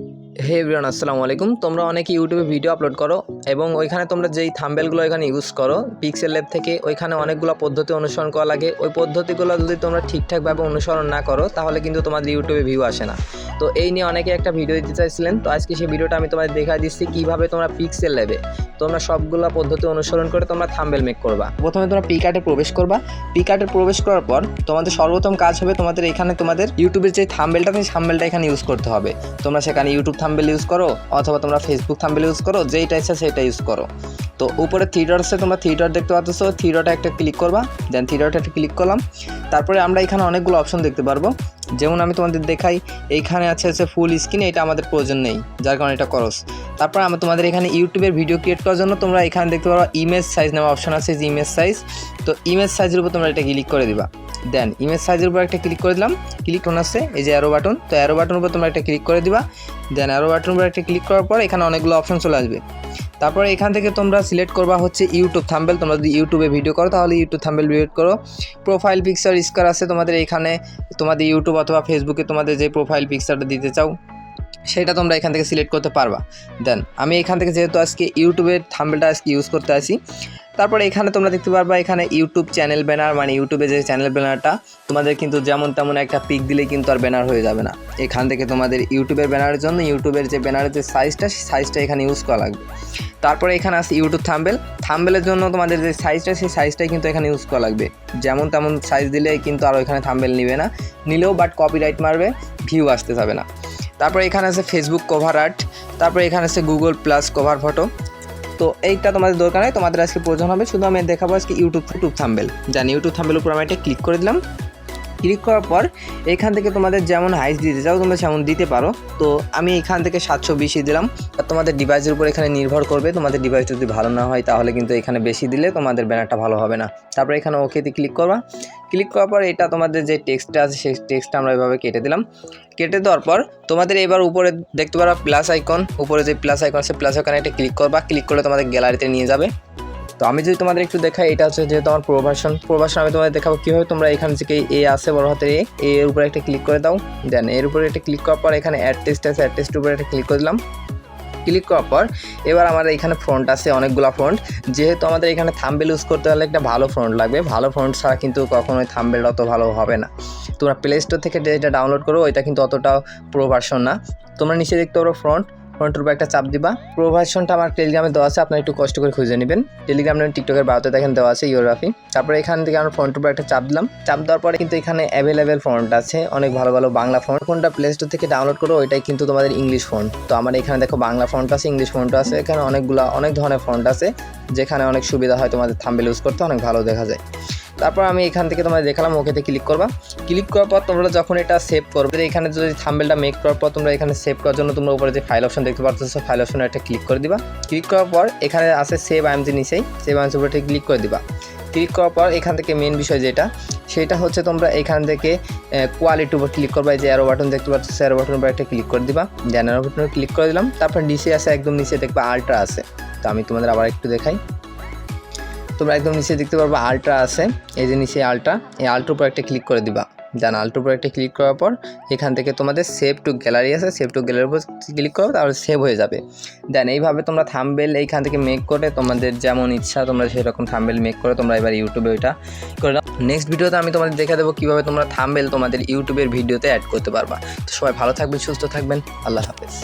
thank you hey everyone, আসসালামু আলাইকুম। তোমরা অনেকে ইউটিউবে ভিডিও আপলোড করো এবং ওইখানে তোমরা যেই থাম্বেলগুলো এখানে ইউজ করো পিক্সেল ল্যাব থেকে ওইখানে অনেকগুলো পদ্ধতি অনুসরণ করা লাগে। ওই পদ্ধতিগুলো যদি তোমরা ঠিকঠাকভাবে অনুসরণ না করো, তাহলে কিন্তু তোমাদের ইউটিউবে ভিউ আসে না। তো এই নিয়ে অনেকে একটা ভিডিও দিতে চাইছিলেন। তো আজকে সেই ভিডিওটা আমি তোমাদের দেখা দিচ্ছি কীভাবে তোমরা পিক্সেল ল্যাবে তোমরা সবগুলো পদ্ধতি অনুসরণ করে তোমরা থাম্বেল মেক করবা। প্রথমে তোমরা পিকার্টে প্রবেশ করবা। পিকার্টে প্রবেশ করার পর তোমাদের সর্বপ্রথম কাজ হবে তোমাদের এখানে তোমাদের ইউটিউবের যে থাম্বেলটা সেই থাম্বেলটা এখানে ইউজ করতে হবে। তোমরা সেখানে ইউটিউব থাম্বেল ইউজ করো, অথবা তোমরা ফেসবুক থাম্বেল ইউজ করো, যেইটা ইচ্ছা সেটা ইউজ করো। তো উপরে থিয়েটার আছে, তোমরা থিয়েটার দেখতে পাচ্ছ থিয়েটারটা একটা ক্লিক করবা দেন থিয়েটারটা একটা ক্লিক করলাম। তারপরে আমরা এখানে অনেকগুলো অপশন দেখতে পারব। যেমন আমি তোমাদের দেখাই, এইখানে আছে হচ্ছে ফুল স্ক্রিন এটা আমাদের প্রয়োজন নেই, যার কারণে এটা করস তারপর আমরা তোমাদের এখানে ইউটিউবের ভিডিও ক্রিয়েট করার জন্য তোমরা এখানে দেখতে পারো ইমেজ সাইজ নেওয়া অপশন আছে ইমেজ সাইজ তো ইমেজ সাইজের উপর তোমরা এটা ক্লিক করে দিবা। দেন ইমেজ সাইজের উপর একটা ক্লিক করে দিলাম। ক্লিক কোন আছে, এই যে অ্যারো বাটন তো অ্যারো বাটন উপর তোমরা একটা ক্লিক করে দিবা। দেন অ্যারো বাটন উপর একটা ক্লিক করার পর এখানে অনেকগুলো অপশন চলে আসবে। তারপরে এখান থেকে তোমরা সিলেক্ট করবা হচ্ছে ইউটিউব থাম্বেল তোমরা যদি ইউটিউবে ভিডিও করো, তাহলে ইউটিউব থাম্বেল ভিডিও করো। প্রোফাইল পিকচার স্কার আছে তোমাদের এখানে। তোমাদের ইউটিউব অথবা ফেসবুকে তোমাদের যে প্রোফাইল পিকচারটা দিতে চাও সেটা তোমরা এখান থেকে সিলেক্ট করতে পারবা। দেন আমি এখান থেকে যেহেতু আজকে ইউটিউবের থাম্বেলটা আজকে ইউজ করতে আসি তারপরে এখানে তোমরা দেখতে পারবা এখানে ইউটিউব চ্যানেল ব্যানার মানে ইউটিউবে যে চ্যানেল ব্যানারটা তোমাদের কিন্তু যেমন তেমন একটা পিক দিলে কিন্তু আর ব্যানার হয়ে যাবে না। এখান থেকে তোমাদের ইউটিউবের ব্যানারের জন্য ইউটিউবের যে ব্যানারের যে সাইজটা সেই সাইজটা এখানে ইউজ করা লাগবে। তারপরে এখানে আছে ইউটিউব থাম্বেল থাম্বেলের জন্য তোমাদের যে সাইজটা সেই সাইজটাই কিন্তু এখানে ইউজ করা লাগবে। যেমন তেমন সাইজ দিলে কিন্তু আর ওইখানে থাম্বেল নিবে না। নিলেও বাট কপিরাইট মারবে ভিউ আসতে যাবে না। তারপরে এখানে আছে ফেসবুক কভার আর্ট তারপরে এখানে আছে গুগল প্লাস কভার ফটো তো এইটা তোমাদের দরকার নেই, তোমাদের আজকে প্রয়োজন হবে। শুধু আমি দেখাবো আজকে ইউটিউব ফুটুব থাম্বেল জানি ইউটিউব থাম্বেল উপর আমি এটা ক্লিক করে দিলাম। ক্লিক করার পর এখান থেকে তোমাদের যেমন হাইস দিতে চাও, তোমরা সেমন দিতে পারো। তো আমি এখান থেকে সাতশো বেশি দিলাম। আর তোমাদের ডিভাইসের উপর এখানে নির্ভর করবে, তোমাদের ডিভাইস যদি ভালো না হয় তাহলে কিন্তু এখানে বেশি দিলে তোমাদের ব্যানারটা ভালো হবে না। তারপরে এখানে ওকেতে ক্লিক করবা। ক্লিক করার পর এটা তোমাদের যে টেক্সটটা আছে, সেই টেক্সটটা আমরা এভাবে কেটে দিলাম। কেটে দেওয়ার পর তোমাদের এবার উপরে দেখতে পারো প্লাস আইকন উপরে যে প্লাস আইকন আছে প্লাস আইকনে একটা ক্লিক করবা। ক্লিক করলে তোমাদের গ্যালারিতে নিয়ে যাবে। তো আমি যদি তোমাদের একটু দেখাই, এটা হচ্ছে যেহেতু আমার প্রোভার্সন প্রোভার্সন আমি তোমাদের দেখাবো কীভাবে তোমরা এখান থেকে এ আছে বড় হাতের এ এর উপরে একটা ক্লিক করে দাও দেন এর উপরে একটা ক্লিক করার পর এখানে অ্যাড টেস্ট আছে অ্যাড টেস্টের উপরে একটা ক্লিক করে দিলাম। ক্লিক করার পর এবার আমাদের এখানে ফ্রন্ট আছে, অনেকগুলো ফ্রন্ট যেহেতু আমাদের এখানে থাম্বেল ইউজ করতে হলে একটা ভালো ফ্রন্ট লাগবে, ভালো ফ্রন্ট ছাড়া কিন্তু কখনোই থাম্বেল অত ভালো হবে না। তোমরা প্লে স্টোর থেকে যেটা ডাউনলোড করো, ওইটা কিন্তু অতটাও প্রো ভার্সন না। তোমরা নিচে দেখতে পারো ফ্রন্ট ফ্রন্টের উপর একটা চাপ দিবা। প্রো ভার্সনটা আমার টেলিগ্রামে দেওয়া আছে, আপনারা একটু কষ্ট করে খুঁজে নেবেন। টেলিগ্রাম নেবেন টিকটকের বারোতে দেখেন দেওয়া আছে ইউরোগ্রাফি তারপরে এখান থেকে আমরা উপর একটা চাপ দিলাম। চাপ দেওয়ার পরে কিন্তু এখানে অ্যাভেলেবেল ফন্ট আছে, অনেক ভালো ভালো বাংলা ফন্ট কোনটা প্লে স্টোর থেকে ডাউনলোড করো, ওইটাই কিন্তু তোমাদের ইংলিশ ফন্ট তো আমার এখানে দেখো বাংলা ফন্ট আছে ইংলিশ ফন্ট আছে, এখানে অনেকগুলো, অনেক ধরনের ফন্ট আছে, যেখানে অনেক সুবিধা হয় তোমাদের থাম্বেল ইউজ করতে, অনেক ভালো দেখা যায়। তারপর আমি এখান থেকে তোমরা দেখালাম ওকেতে ক্লিক করবা। ক্লিক করার পর তোমরা যখন এটা সেভ করবে, এখানে যদি থাম্বেলটা মেক করার পর তোমরা এখানে সেভ করার জন্য তোমরা উপরে যে ফাইল অপশন দেখতে পাচ্ছ ফাইল অপশনে একটা ক্লিক করে দিবা। ক্লিক করার পর এখানে আছে সেভ আইএমজি নিচেই সেভ আইএমজি উপরে ক্লিক করে দিবা। ক্লিক করার পর এখান থেকে মেন বিষয় যেটা, সেটা হচ্ছে তোমরা এখান থেকে কোয়ালিটির উপর ক্লিক করবা যে অ্যারো বাটন দেখতে পাচ্ছ অ্যারো বাটনের উপর একটা ক্লিক করে দিবা। দেন অ্যারো বাটনে ক্লিক করে দিলাম, তারপর নিচে আছে, একদম নিচে দেখবা আল্ট্রা আছে। তো আমি তোমাদের আবার একটু দেখাই। তোমরা একদম নিচে দেখতে পারবে আল্ট্রা আছে। এই যে নিচে আল্ট্রা, এই আল্ট্রার উপর একটা ক্লিক করে দিবা। দেন আল্ট্রার উপর একটা ক্লিক করার পর এখান থেকে তোমাদের সেভ টু গ্যালারি আছে, সেভ টু গ্যালারির উপর ক্লিক করো, তাহলে সেভ হয়ে যাবে। দেন এইভাবে তোমরা থাম্বেল এইখান থেকে মেক করে তোমাদের যেমন ইচ্ছা তোমরা সেরকম থাম্বেল মেক করে তোমরা এবার ইউটিউবে ওইটা করে নেক্সট ভিডিওতে আমি তোমাদের দেখে দেবো কীভাবে তোমরা থাম্বেল তোমাদের ইউটিউবের ভিডিওতে অ্যাড করতে পারবা। তো সবাই ভালো থাকবেন, সুস্থ থাকবেন, আল্লাহ হাফেজ।